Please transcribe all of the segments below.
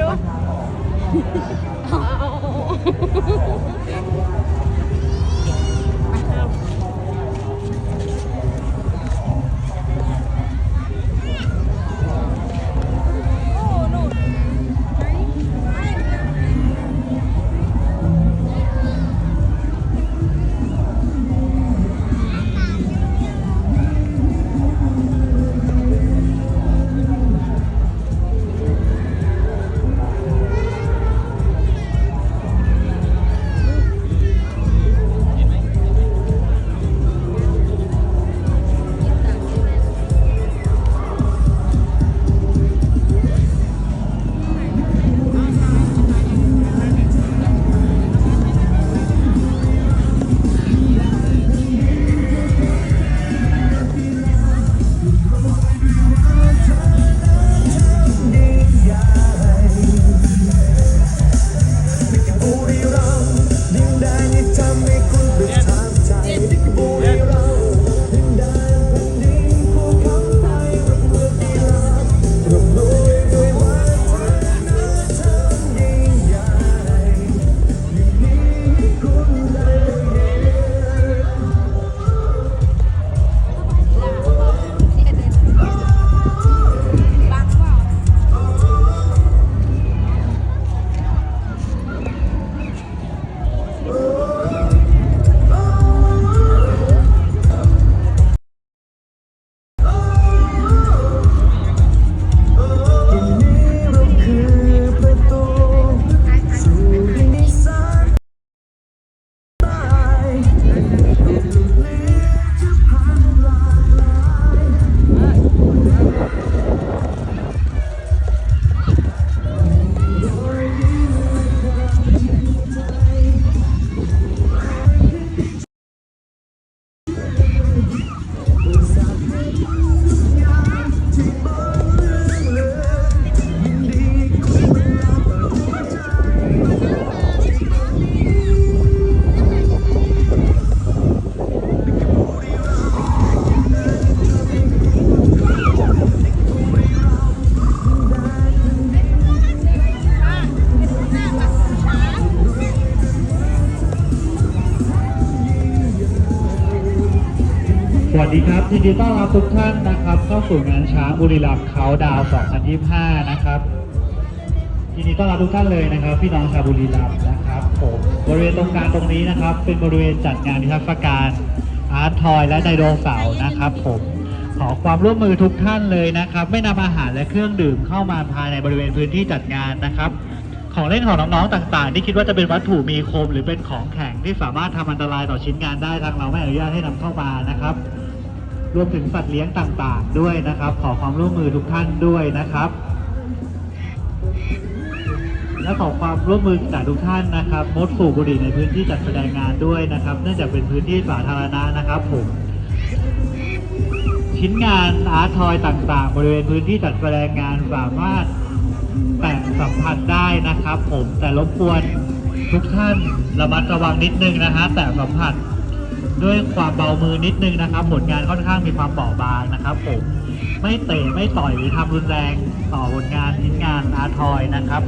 ดู วัสดีครับยินดีต้อนรับทุกท่านนะครับ เข้าสู่งานช้างบุรีรัมย์เขาดาว 2025 นะครับยินดีต้อนรับทุกท่านเลยนะครับ พี่น้องชาวบุรีรัมย์นะครับผมบริเวณตรงกลางตรงนี้นะครับ เป็นบริเวณจัดงานนิทรรศการอาร์ตทอยและไดโนเสาร์นะครับ ผมขอความร่วมมือทุกท่านเลยนะครับ ไม่นำอาหารและเครื่องดื่มเข้ามาภายในบริเวณพื้นที่จัดงานนะครับ ของเล่นของน้องๆต่างๆ ที่คิดว่าจะเป็นวัตถุมีคม หรือเป็นของแข็งที่สามารถทำอันตรายต่อชิ้นงานได้ทางเราไม่อนุญาตให้นำเข้ามานะครับ รวมถึงสัตว์เลี้ยงต่างๆ ด้วยนะครับ ขอความร่วมมือทุกท่านด้วยนะครับ และขอความร่วมมือจากทุกท่านนะครับงดสูบบุหรี่ในพื้นที่จัดแสดงงานด้วยนะครับ เนื่องจากเป็นพื้นที่สาธารณะนะครับผมชิ้นงานอาร์ตทอยต่างๆ บริเวณพื้นที่จัดแสดงงานสามารถแตะสัมผัสได้นะครับ ผมแต่รบกวนทุกท่านระมัดระวังนิดนึงนะฮะแตะสัมผัส ด้วยความเบามือนิดนึงนะครับ ผลงานค่อนข้างมีความเบาบางนะครับผมไม่เตะไม่ต่อยหรือทำรุนแรงต่อผลงานชิ้นงานอาร์ทอยนะครับ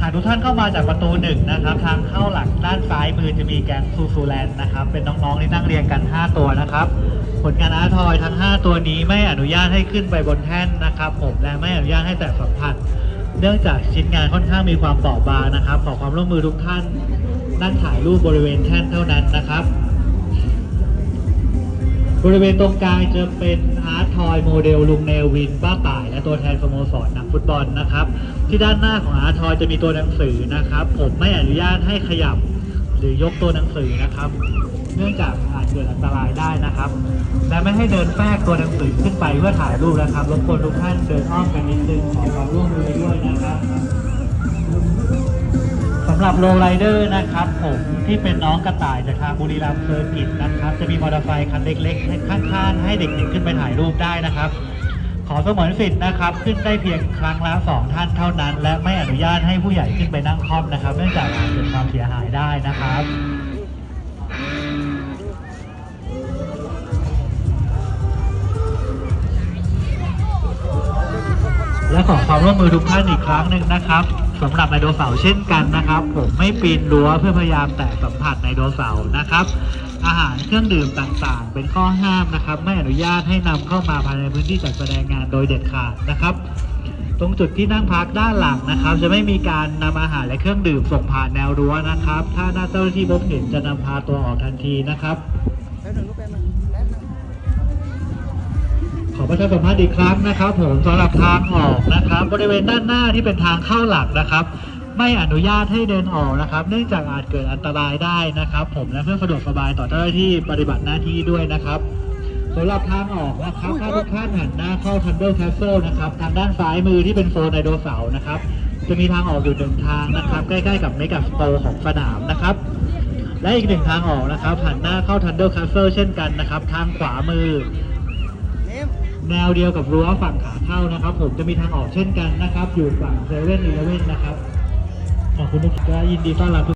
หากทุกท่านเข้ามาจากประตูหนึ่งนะครับ ทางเข้าหลังด้านซ้ายมือจะมีแก๊งซูซูแลนด์นะครับ เป็นน้องๆที่นั่งเรียงกัน 5 ตัวนะครับ ผลงานอาร์ทอยทั้ง 5 ตัวนี้ไม่อนุญาตให้ขึ้นไปบนแท่นนะครับ ผมและไม่อนุญาตให้แตะสัมผัส เนื่องจากชิ้นงานค่อนข้างมีความเบาบางนะครับ ขอความร่วมมือทุกท่าน นั่งถ่ายรูปบริเวณแท่นเท่านั้นนะครับ บริเวณตรงกลางจะเป็นอาร์ตทอยโมเดลลุงเนวินป้าต่าย และตัวแทนสโมสรนักฟุตบอลนะครับ ที่ด้านหน้าของอาร์ตทอยจะมีตัวหนังสือนะครับ ผมไม่อนุญาตให้ขยับหรือยกตัวหนังสือนะครับ เนื่องจากอาจเกิดอันตรายได้นะครับ และไม่ให้เดินแฝกตัวหนังสือขึ้นไปเพื่อถ่ายรูปนะครับรบกวนทุกท่านเดินอ้อมกันนิดนึงขอความร่วมมือด้วยนะครับ สำหรับโลไรเดอร์นะครับผมที่เป็นน้องกระต่ายจากทางบุรีรัมย์เซอร์กิตนะครับ จะมีมอเตอร์ไซค์คันเล็กๆข้างๆ ให้เด็กๆขึ้นไปถ่ายรูปได้นะครับ ขอสมวนสิทธิ์นะครับ ขึ้นได้เพียงครั้งละสองท่านเท่านั้น และไม่อนุญาตให้ผู้ใหญ่ขึ้นไปนั่งคล่อมนะครับ เนื่องจากอาจเกิดความเสียหายได้นะครับและขอความร่วมมือทุกท่านอีกครั้งหนึ่งนะครับ สำหรับไดโนเสาร์เช่นกันนะครับ ผมไม่ปีนรั้วเพื่อพยายามแตะสัมผัสไดโนเสาร์นะครับ อาหารเครื่องดื่มต่างๆ เป็นข้อห้ามนะครับ ไม่อนุญาตให้นำเข้ามาภายในพื้นที่จัดแสดงงานโดยเด็ดขาดนะครับ ตรงจุดที่นั่งพักด้านหลังนะครับ จะไม่มีการนำอาหารและเครื่องดื่มส่งผ่านแนวรั้วนะครับ ถ้าหน้าเจ้าหน้าที่พบเห็นจะนำพาตัวออกทันทีนะครับ ประชาสัมพันธ์อีกครั้งนะครับ ผมสำหรับทางออกนะครับ บริเวณด้านหน้าที่เป็นทางเข้าหลักนะครับ ไม่อนุญาตให้เดินออกนะครับ เนื่องจากอาจเกิดอันตรายได้นะครับ ผมและเพื่อสะดวกสบายต่อเจ้าหน้าที่ปฏิบัติหน้าที่ด้วยนะครับสำหรับทางออกนะครับถ้าทุกท่านหันหน้าเข้า Thunder Castle นะครับทางด้านซ้ายมือที่เป็นโซนไดโนเสาร์นะครับ จะมีทางออกอยู่หนึ่งทางนะครับ ใกล้ๆกับเมก a สโตร์ของสนามนะครับและอีกหนึ่งทางออกนะครับหันหน้าเข้า Thunder Castle เช่นกันนะครับ ทางขวามือ แนวเดียวกับรั้วฝั่งขาเข้านะครับ ผมจะมีทางออกเช่นกันนะครับ อยู่ฝั่งเซเว่นอีเลเว่นนะครับขอบคุณทุกท่านยินดีต้อนรับทุก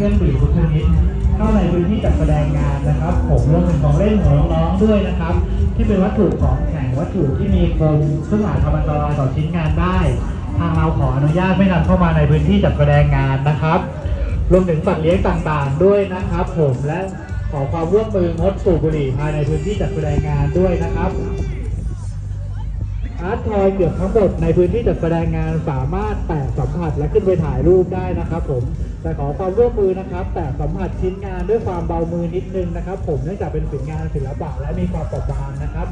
เครื่องดื่มทุกชนิดเข้าในพื้นที่จัดแสดงงานนะครับ ผมรวมถึงของเล่นของน้องๆด้วยนะครับ ที่เป็นวัตถุของแข็งวัตถุที่มีคมซึ่งอาจทำอันตรายต่อชิ้นงานได้ ทางเราขออนุญาตไม่นำเข้ามาในพื้นที่จัดแสดงงานนะครับ รวมถึงสัตว์เลี้ยงต่างๆด้วยนะครับ ผมและขอความร่วมมืองดสูบบุหรี่ภายในพื้นที่จัดแสดงงานด้วยนะครับอาร์ตทอยเกือบทั้งหมดในพื้นที่จัดแสดงงานสามารถแตะสัมผัสและขึ้นไปถ่ายรูปได้นะครับผม แต่ขอความร่วมมือนะครับ แต่สัมผัสชิ้นงานด้วยความเบามือนิดนึงนะครับ ผมเนื่องจากเป็นผลงานศิลปะและมีความเปราะบางนะครับ